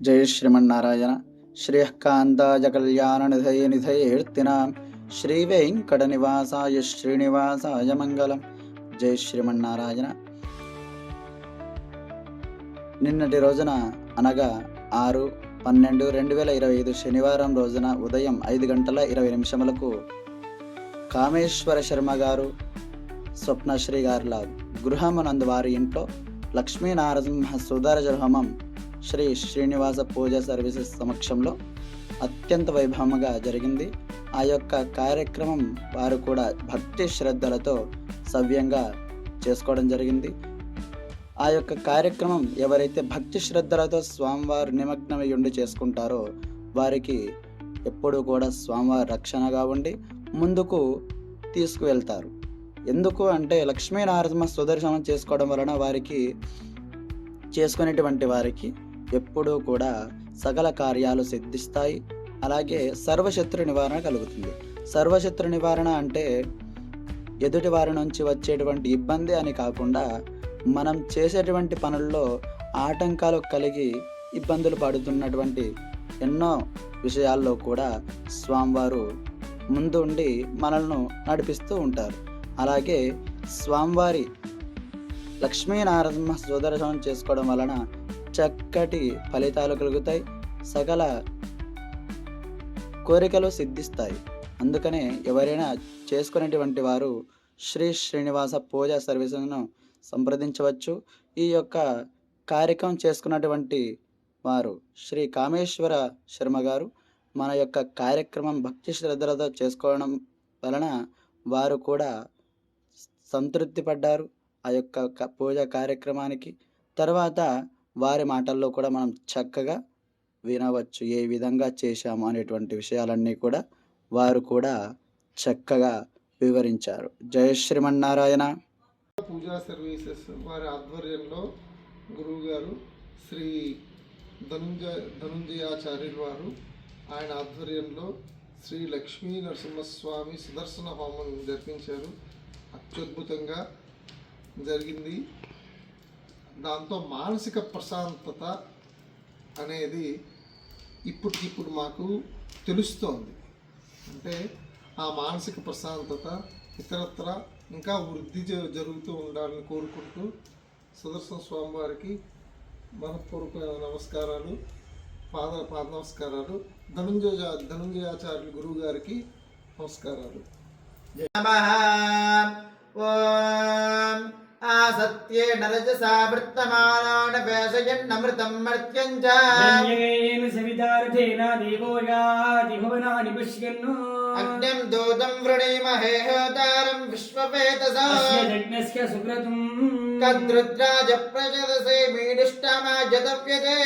జయ శ్రీమన్నారాయణ శ్రేయకాంతాయ కళ్యాణ నిధయ నిధయేర్తినాం శ్రీ వెంకట నివాసాయ శ్రీనివాసాయ మంగళం జయ శ్రీమన్నారాయణ నిన్నటి రోజున అనగా ఆరు పన్నెండు రెండు వేల ఇరవై ఐదు శనివారం రోజున ఉదయం ఐదు గంటల ఇరవై నిమిషములకు కామేశ్వర శర్మ గారు స్వప్నశ్రీ గారుల గృహమునందు వారి ఇంట్లో లక్ష్మీనారసింహ సుదర్శన హోమం శ్రీ శ్రీనివాస పూజ సర్వీసెస్ సమక్షంలో అత్యంత వైభవంగా జరిగింది. ఆ యొక్క కార్యక్రమం వారు కూడా భక్తి శ్రద్ధలతో సవ్యంగా చేసుకోవడం జరిగింది. ఆ యొక్క కార్యక్రమం ఎవరైతే భక్తి శ్రద్ధలతో స్వామివారు నిమగ్నమై ఉండి చేసుకుంటారో వారికి ఎప్పుడూ కూడా స్వామివారి రక్షణగా ఉండి ముందుకు తీసుకువెళ్తారు. ఎందుకు అంటే లక్ష్మీనారసింహ సుదర్శనం చేసుకోవడం వలన వారికి చేసుకునేటువంటి వారికి ఎప్పుడూ కూడా సకల కార్యాలు సిద్ధిస్తాయి. అలాగే సర్వశత్రు నివారణ కలుగుతుంది. సర్వశత్రు నివారణ అంటే ఎదుటి వారి నుంచి వచ్చేటువంటి ఇబ్బంది అని కాకుండా మనం చేసేటువంటి పనుల్లో ఆటంకాలు కలిగి ఇబ్బందులు పడుతున్నటువంటి ఎన్నో విషయాల్లో కూడా స్వామివారు ముందుండి మనల్ని నడిపిస్తూ ఉంటారు. అలాగే స్వామివారి లక్ష్మీనారసింహ సుదర్శనం చేసుకోవడం వలన చక్కటి ఫలితాలు కలుగుతాయి. సకల కోరికలు సిద్ధిస్తాయి. అందుకనే ఎవరైనా చేసుకునేటువంటి వారు శ్రీ శ్రీనివాస పూజ సర్వీసులను సంప్రదించవచ్చు. ఈ యొక్క కార్యక్రమం చేసుకున్నటువంటి వారు శ్రీ కామేశ్వర శర్మ గారు మన యొక్క కార్యక్రమం భక్తి శ్రద్ధలతో చేసుకోవడం వలన వారు కూడా సంతృప్తి పడ్డారు. ఆ యొక్క పూజ కార్యక్రమానికి. తర్వాత వారి మాటల్లో కూడా మనం చక్కగా వినవచ్చు ఏ విధంగా చేశాము అనేటువంటి విషయాలన్నీ కూడా వారు కూడా చక్కగా వివరించారు. జయ శ్రీమన్నారాయణ. పూజా సర్వీసెస్ వారి ఆధ్వర్యంలో గురువు గారు శ్రీ ధనుంజయ ధనుంజయాచార్యులు వారు ఆయన ఆధ్వర్యంలో శ్రీ లక్ష్మీ నరసింహస్వామి సుదర్శన హోమం జరిపించారు. అత్యద్భుతంగా జరిగింది. దాంతో మానసిక ప్రశాంతత అనేది ఇప్పటికిప్పుడు మాకు తెలుస్తోంది. అంటే ఆ మానసిక ప్రశాంతత ఇతరత్ర ఇంకా వృద్ధి జరుగుతూ ఉండాలని కోరుకుంటూ సుదర్శన స్వామివారికి మనపూర్వక నమస్కారాలు పాద పాద నమస్కారాలు ధనుంజయ ధనుంజయాచార్యులు గురువు గారికి నమస్కారాలు नमः आसत्येण रजसा वृत्तमानाडपेषयन्नमृतं मर्त्यं च धन्येन सवितार्थेन देवो यादिभुवनानि पुष्यन्नु अग्न्यं दूतं वृणीमहे होतारं विश्वपेतसा यज्ञस्य सुकृतम् तद्रुद्राज प्रजदसे मीडुष्टमाजदप्यते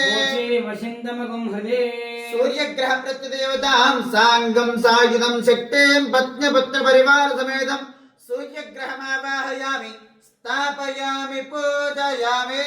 वशिन्दमगुं हृदे सूर्यग्रह प्रत्यदेवतां साङ्गं सायुधं शक्तिं पत्न्यपुत्रपरिवारसमेतं सूर्यग्रहमावाहयामि स्थापयामि पूजयामि